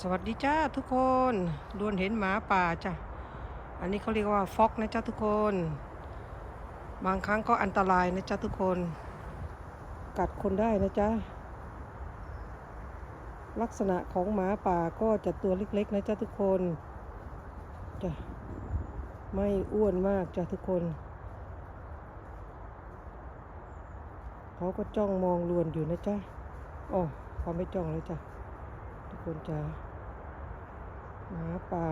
สวัสดีจ้าทุกคนดวนเห็นหมาป่าจ้ะ อันนี้เขาเรียกว่าฟอกนะจ้าทุกคน บางครั้งก็อันตรายนะจ้าทุกคน กัดคนได้นะจ๊ะลักษณะของหมาป่าก็จะตัวเล็กๆนะจ้าทุกคนจ้ะไม่อ้วนมากจ้ะทุกคน เขาก็จ้องมองลวนอยู่นะจ๊ะอ๋อเขาไม่จ้องเลยจ้ะ ทุกคนจ้ะหมาป่า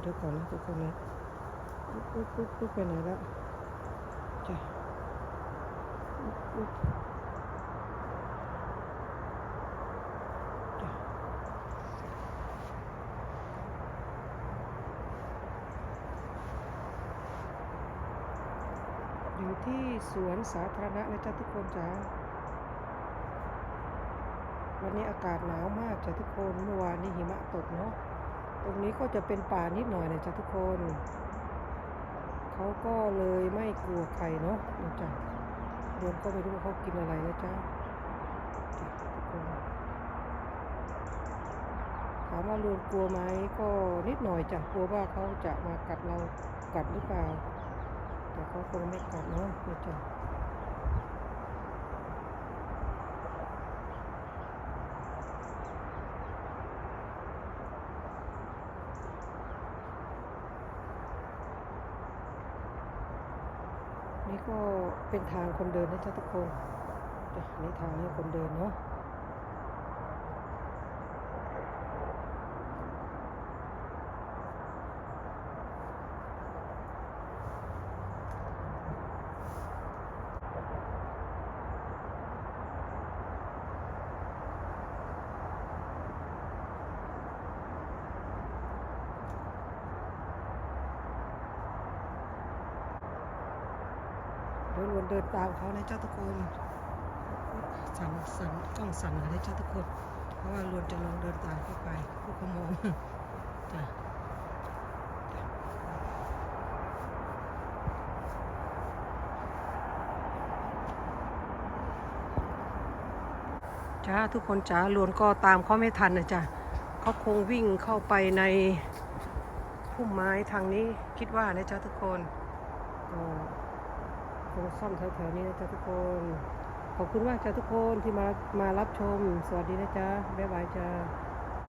เดี๋ยวก่อนนะทุกคนนะปุ๊บปุ๊บปุ๊บปุ๊บไปไหนแล้วจ้ะปุ๊บปุ๊บ อยู่ที่สวนสาธารณะนะจ๊ะทุกคนจ้าวันนี้อากาศหนาวมากจ้ะทุกคนเมื่อวานนี้หิมะตกเนาะตรงนี้ก็จะเป็นป่านิดหน่อยนะจ๊ะทุกคนเขาก็เลยไม่กลัวใครเนาะนะจ๊ะเดินก็ไม่รู้ว่าเขากินอะไรนะจ๊ะจ้ะทุกคนถามว่าเรือนกลัวไหมก็นิดหน่อยจ้ะกลัวว่าเขาจะมากัดเรากัดหรือเปล่า แต่เขาคงไม่กัดเนาะนะจ๊ะนี่ก็เป็นทางคนเดินนะจ๊ะทุกคน นี่ทางให้คนเดินเนาะ ดินวนเดินตามเขานะเจ้าทุกคนสั่นสั่นกล้องสั่นเลยนะเจ้าทุกคน เพราะว่าลวนจะลองเดินตามเข้าไปพวกขามงจ้ะจ้าทุกคนจ้าลวนก็ตามเขาไม่ทันนะจ้ะเขาคงวิ่งเข้าไปในพุ่มไม้ทางนี้คิดว่านะจ้าทุกคนก็ค งซ่อมแถวๆนี้นะจ๊ะทุกคน ขอบคุณมากจ้ะทุกคนที่มามารับชม สวัสดีนะจ๊ะบ๊ายบายจ้า